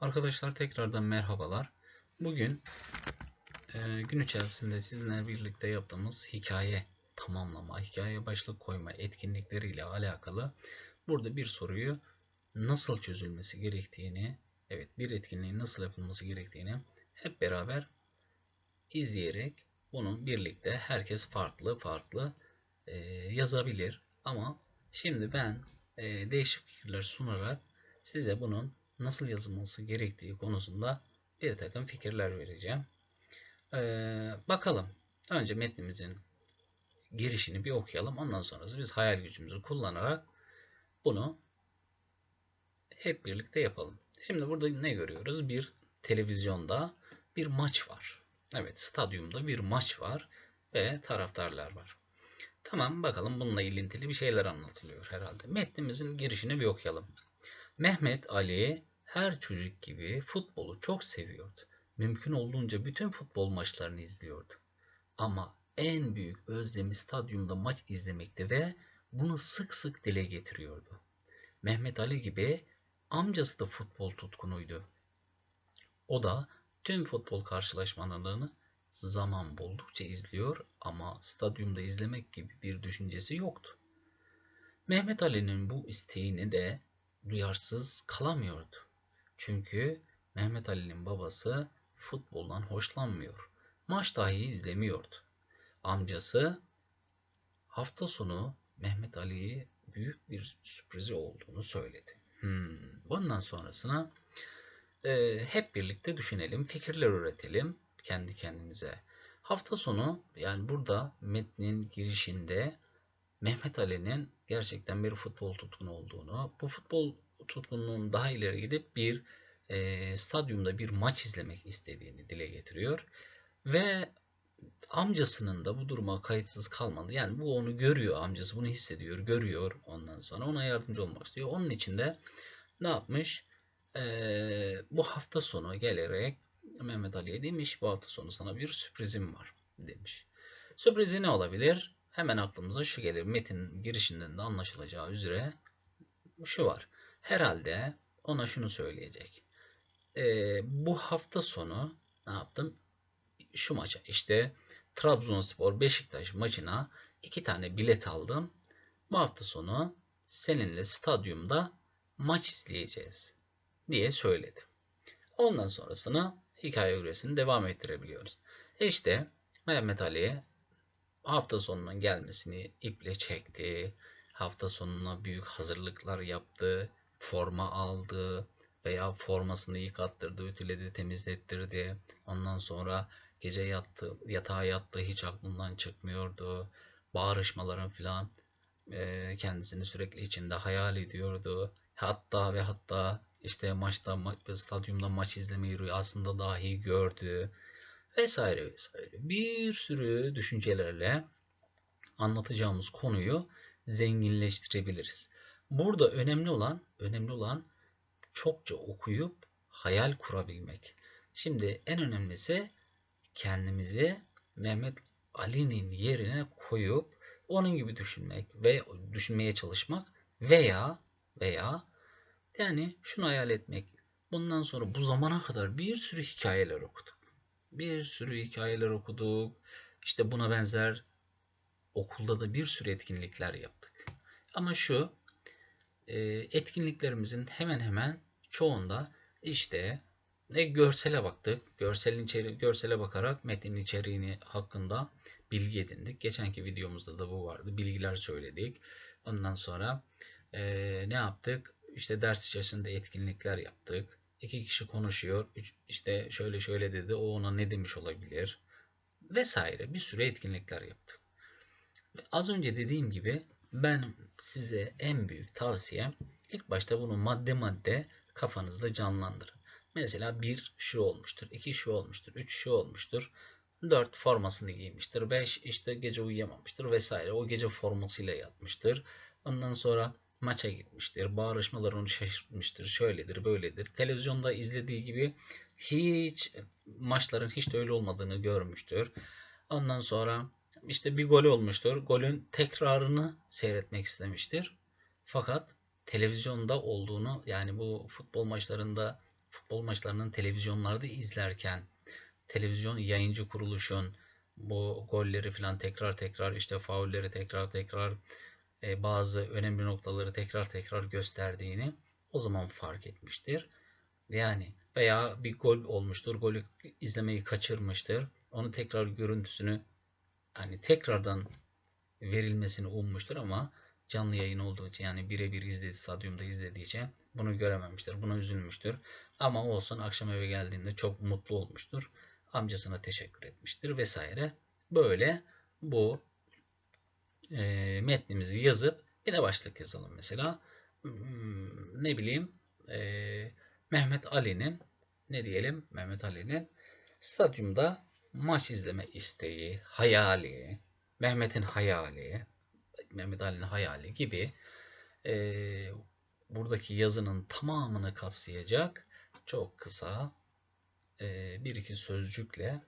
Arkadaşlar tekrardan merhabalar. Bugün e, gün içerisinde sizinle birlikte yaptığımız hikaye tamamlama, hikaye başlık koyma etkinlikleriyle alakalı burada bir soruyu nasıl çözülmesi gerektiğini, evet bir etkinliğin nasıl yapılması gerektiğini hep beraber izleyerek bunun birlikte herkes farklı farklı e, yazabilir. Ama şimdi ben e, değişik fikirler sunarak size bunun nasıl yazılması gerektiği konusunda bir takım fikirler vereceğim. Ee, bakalım. Önce metnimizin girişini bir okuyalım. Ondan sonrası biz hayal gücümüzü kullanarak bunu hep birlikte yapalım. Şimdi burada ne görüyoruz? Bir televizyonda bir maç var. Evet, stadyumda bir maç var ve taraftarlar var. Tamam, bakalım bununla ilintili bir şeyler anlatılıyor herhalde. Metnimizin girişini bir okuyalım. Mehmet Ali her çocuk gibi futbolu çok seviyordu. Mümkün olduğunca bütün futbol maçlarını izliyordu. Ama en büyük özlemi stadyumda maç izlemekti ve bunu sık sık dile getiriyordu. Mehmet Ali gibi amcası da futbol tutkunuydu. O da tüm futbol karşılaşmalarını zaman buldukça izliyor ama stadyumda izlemek gibi bir düşüncesi yoktu. Mehmet Ali'nin bu isteğini de duyarsız kalamıyordu. Çünkü Mehmet Ali'nin babası futboldan hoşlanmıyor. Maç dahi izlemiyordu. Amcası hafta sonu Mehmet Ali'ye büyük bir sürprizi olduğunu söyledi. Hmm. Bundan sonrasına e, hep birlikte düşünelim, fikirler üretelim kendi kendimize. Hafta sonu yani burada metnin girişinde Mehmet Ali'nin gerçekten bir futbol tutkunu olduğunu, bu futbol tutkunluğun daha ileri gidip bir e, stadyumda bir maç izlemek istediğini dile getiriyor. Ve amcasının da bu duruma kayıtsız kalmadı. Yani bu onu görüyor amcası bunu hissediyor, görüyor ondan sonra ona yardımcı olmak istiyor. Onun için de ne yapmış? Ee, bu hafta sonu gelerek Mehmet Ali'ye demiş bu hafta sonu sana bir sürprizim var demiş. Sürprizi ne olabilir? Hemen aklımıza şu gelir. Metin girişinden de anlaşılacağı üzere şu var. Herhalde ona şunu söyleyecek. Ee, bu hafta sonu ne yaptım? Şu maça işte Trabzonspor Beşiktaş maçına iki tane bilet aldım. Bu hafta sonu seninle stadyumda maç izleyeceğiz diye söyledi. Ondan sonrasını hikaye üresini devam ettirebiliyoruz. E işte Mehmet Ali'ye hafta sonunun gelmesini iple çekti. Hafta sonuna büyük hazırlıklar yaptı. Forma aldı veya formasını yıkattırdı, ütüledi, temizlettirdi. Ondan sonra gece yattı, yatağa yattı hiç aklından çıkmıyordu. Bağırışmaların filan e, kendisini sürekli içinde hayal ediyordu. Hatta ve hatta işte maçta ma- stadyumda maç izlemeyi rüyasında dahi gördü vesaire vesaire. Bir sürü düşüncelerle anlatacağımız konuyu zenginleştirebiliriz. Burada önemli olan önemli olan çokça okuyup hayal kurabilmek. Şimdi en önemlisi kendimizi Mehmet Ali'nin yerine koyup onun gibi düşünmek ve düşünmeye çalışmak veya veya yani şunu hayal etmek. Bundan sonra bu zamana kadar bir sürü hikayeler okuduk. Bir sürü hikayeler okuduk. İşte buna benzer okulda da bir sürü etkinlikler yaptık. Ama şu etkinliklerimizin hemen hemen çoğunda işte ne görsele baktık. Görselin içeri, görsele bakarak metnin içeriğini hakkında bilgi edindik. Geçenki videomuzda da bu vardı. Bilgiler söyledik. Ondan sonra e, ne yaptık? İşte ders içerisinde etkinlikler yaptık. İki kişi konuşuyor. İşte şöyle şöyle dedi. O ona ne demiş olabilir? Vesaire. Bir sürü etkinlikler yaptık. Az önce dediğim gibi ben size en büyük tavsiyem ilk başta bunu madde madde kafanızda canlandırın. Mesela bir şu olmuştur, iki şu olmuştur, üç şu olmuştur, dört formasını giymiştir, beş işte gece uyuyamamıştır vesaire. O gece formasıyla yatmıştır. Ondan sonra maça gitmiştir. Bağırışmalar onu şaşırtmıştır. Şöyledir, böyledir. Televizyonda izlediği gibi hiç maçların hiç de öyle olmadığını görmüştür. Ondan sonra işte bir gol olmuştur. Golün tekrarını seyretmek istemiştir. Fakat televizyonda olduğunu yani bu futbol maçlarında futbol maçlarının televizyonlarda izlerken televizyon yayıncı kuruluşun bu golleri falan tekrar tekrar işte faulleri tekrar tekrar e, bazı önemli noktaları tekrar tekrar gösterdiğini o zaman fark etmiştir. Yani veya bir gol olmuştur. Golü izlemeyi kaçırmıştır. Onu tekrar görüntüsünü hani tekrardan verilmesini ummuştur ama canlı yayın olduğu için yani birebir izledi stadyumda izlediği için bunu görememiştir. Buna üzülmüştür. Ama olsun akşam eve geldiğinde çok mutlu olmuştur. Amcasına teşekkür etmiştir vesaire. Böyle bu e, metnimizi yazıp bir de başlık yazalım mesela. Hmm, ne bileyim e, Mehmet Ali'nin ne diyelim Mehmet Ali'nin stadyumda maç izleme isteği, hayali, Mehmet'in hayali, Mehmet Ali'nin hayali gibi e, buradaki yazının tamamını kapsayacak çok kısa e, bir iki sözcükle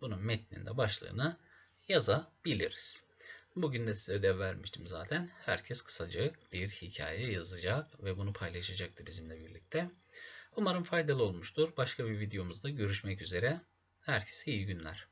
bunun metninde başlığını yazabiliriz. Bugün de size ödev vermiştim zaten. Herkes kısaca bir hikaye yazacak ve bunu paylaşacaktı bizimle birlikte. Umarım faydalı olmuştur. Başka bir videomuzda görüşmek üzere. Herkese iyi günler.